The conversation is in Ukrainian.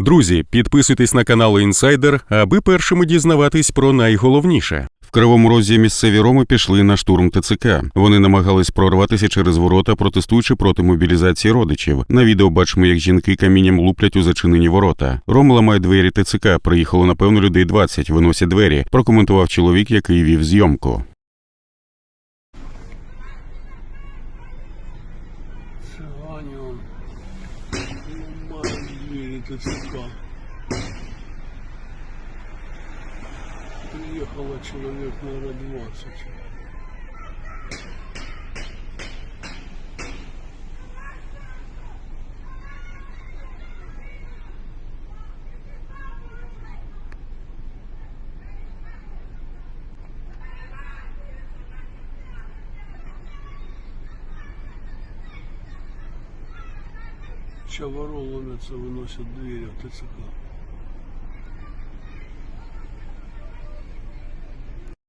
Друзі, підписуйтесь на канал Інсайдер, аби першими дізнаватись про найголовніше. В Кривому Розі місцеві роми пішли на штурм ТЦК. Вони намагались прорватися через ворота, протестуючи проти мобілізації родичів. На відео бачимо, як жінки камінням луплять у зачинені ворота. Роми ламають двері ТЦК. Приїхало напевно людей 20, виносять двері. Прокоментував чоловік, який вів зйомку. Ломают двери ТЦК. Приехало человек, наверное, 20. Чаворол ломятся, выносят двери от ТЦК.